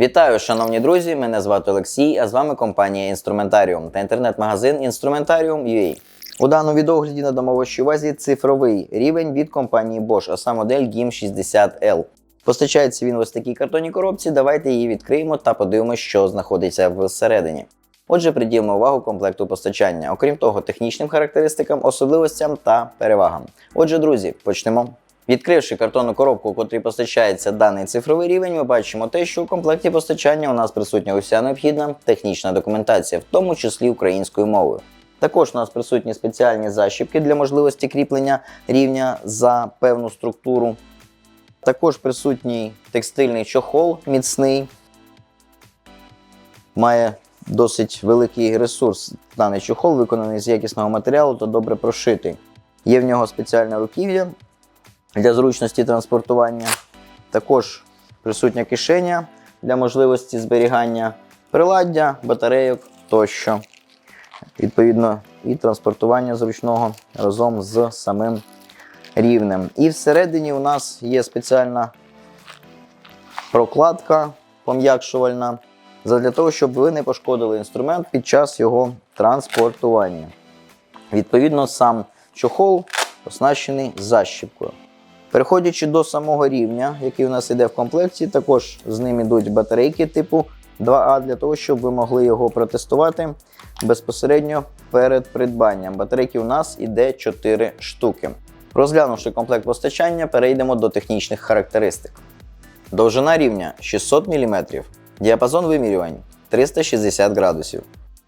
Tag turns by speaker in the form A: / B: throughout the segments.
A: Вітаю, шановні друзі! Мене звати Олексій, а з вами компанія Інструментаріум та інтернет-магазин Instrumentarium.ua. У даному відогляді надамо вашій увазі цифровий рівень від компанії Bosch, а сам модель GIM 60L. Постачається він ось такій картонній коробці. Давайте її відкриємо та подивимося, що знаходиться всередині. Отже, приділимо увагу комплекту постачання, окрім того, технічним характеристикам, особливостям та перевагам. Отже, друзі, почнемо. Відкривши картонну коробку, у котрій постачається даний цифровий рівень, ми бачимо те, що у комплекті постачання у нас присутня уся необхідна технічна документація, в тому числі українською мовою. Також у нас присутні спеціальні защіпки для можливості кріплення рівня за певну структуру. Також присутній текстильний чохол міцний, має досить великий ресурс. Даний чохол виконаний з якісного матеріалу та добре прошитий. Є в нього спеціальне руків'я для зручності транспортування. Також присутня кишеня для можливості зберігання приладдя, батарейок тощо. Відповідно, і транспортування зручного разом з самим рівнем. І всередині у нас є спеціальна прокладка пом'якшувальна для того, щоб ви не пошкодили інструмент під час його транспортування. Відповідно, сам чохол оснащений защіпкою. Переходячи до самого рівня, який у нас йде в комплекті, також з ним йдуть батарейки типу 2А для того, щоб ви могли його протестувати безпосередньо перед придбанням. Батарейки у нас іде 4 штуки. Розглянувши комплект постачання, перейдемо до технічних характеристик. Довжина рівня 600 мм, діапазон вимірювань 360 градусів,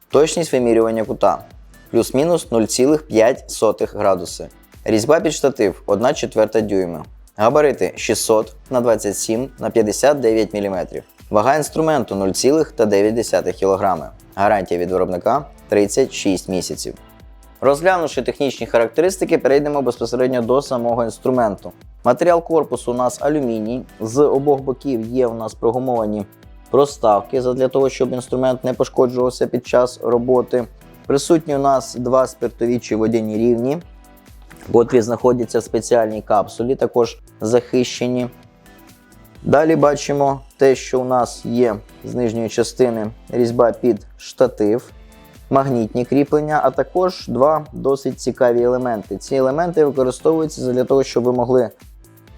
A: точність вимірювання кута плюс-мінус 0,5 градуси. Різьба під штатив 1 четверта дюйма. Габарити 600 на 27 на 59 мм. Вага інструменту 0,9 кг. Гарантія від виробника 36 місяців. Розглянувши технічні характеристики, перейдемо безпосередньо до самого інструменту. Матеріал корпусу у нас алюміній. З обох боків є у нас прогумовані проставки для того, щоб інструмент не пошкоджувався під час роботи. Присутні у нас два спиртові чи водяні рівні, котрі знаходяться в спеціальній капсулі, також захищені. Далі бачимо те, що у нас є з нижньої частини різьба під штатив, магнітні кріплення, а також два досить цікаві елементи. Ці елементи використовуються для того, щоб ви могли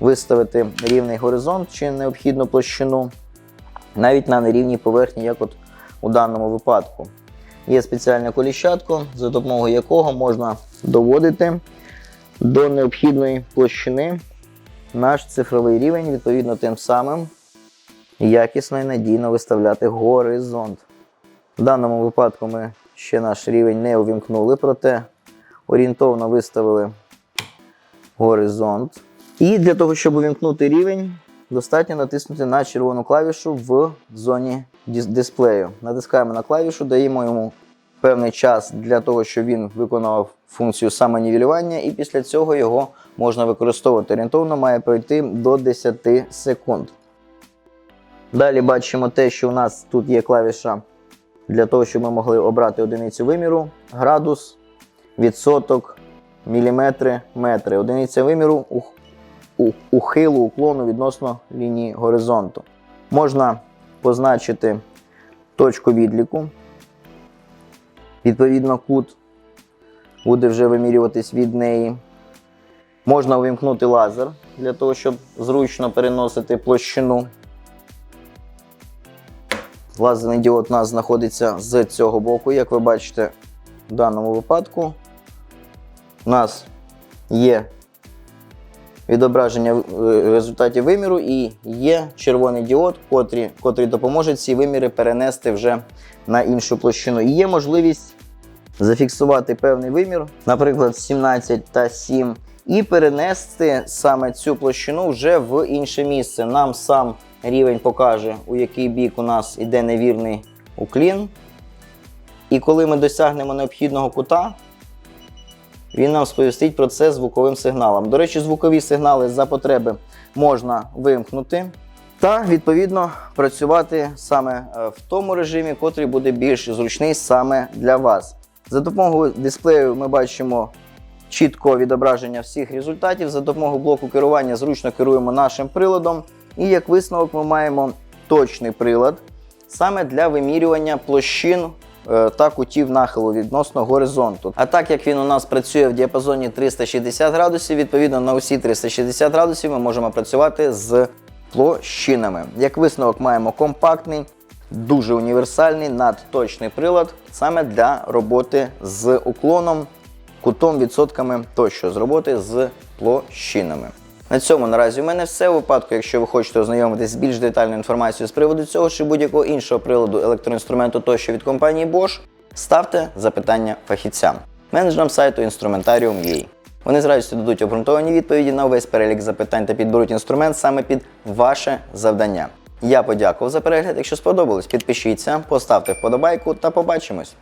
A: виставити рівний горизонт чи необхідну площину навіть на нерівній поверхні, як от у даному випадку. Є спеціальне коліщатко, за допомогою якого можна доводити до необхідної площини наш цифровий рівень, відповідно, тим самим якісно і надійно виставляти горизонт. В даному випадку ми ще наш рівень не увімкнули, проте орієнтовно виставили горизонт. І для того, щоб увімкнути рівень, достатньо натиснути на червону клавішу в зоні дисплею. Натискаємо на клавішу, даємо йому певний час для того, щоб він виконував функцію самонівелювання, і після цього його можна використовувати. Орієнтовно має пройти до 10 секунд. Далі бачимо те, що у нас тут є клавіша для того, щоб ми могли обрати одиницю виміру, градус, відсоток, міліметри, метри. Одиниця виміру ухилу, уклону відносно лінії горизонту. Можна позначити точку відліку. Відповідно, кут буде вже вимірюватись від неї. Можна увімкнути лазер для того, щоб зручно переносити площину. Лазерний діод у нас знаходиться з цього боку, як ви бачите, в даному випадку. У нас є відображення е, результатів виміру і є червоний діод, котрий, котрий допоможе ці виміри перенести вже на іншу площину. І є можливість зафіксувати певний вимір, наприклад, 17 та 7, і перенести саме цю площину вже в інше місце. Нам сам рівень покаже, у який бік у нас іде невірний уклін. І коли ми досягнемо необхідного кута, він нам сповістить про це звуковим сигналом. До речі, звукові сигнали за потреби можна вимкнути та відповідно працювати саме е, в тому режимі, котрий буде більш зручний саме для вас. За допомогою дисплею ми бачимо чітко відображення всіх результатів. За допомогою блоку керування зручно керуємо нашим приладом. І як висновок ми маємо точний прилад саме для вимірювання площин е, та кутів нахилу відносно горизонту. А так як він у нас працює в діапазоні 360 градусів, відповідно на усі 360 градусів ми можемо працювати з площинами. Як висновок маємо компактний, дуже універсальний, надточний прилад саме для роботи з уклоном, кутом, відсотками тощо, з роботи з площинами. На цьому наразі у мене все. У випадку, якщо ви хочете ознайомитись з більш детальною інформацією з приводу цього чи будь-якого іншого приладу електроінструменту тощо від компанії Bosch, ставте запитання фахівцям, менеджерам сайту Instrumentarium.ua. Вони з радістю дадуть обґрунтовані відповіді на увесь перелік запитань та підберуть інструмент саме під ваше завдання. Я подякував за перегляд. Якщо сподобалось, підпишіться, поставте вподобайку та побачимось.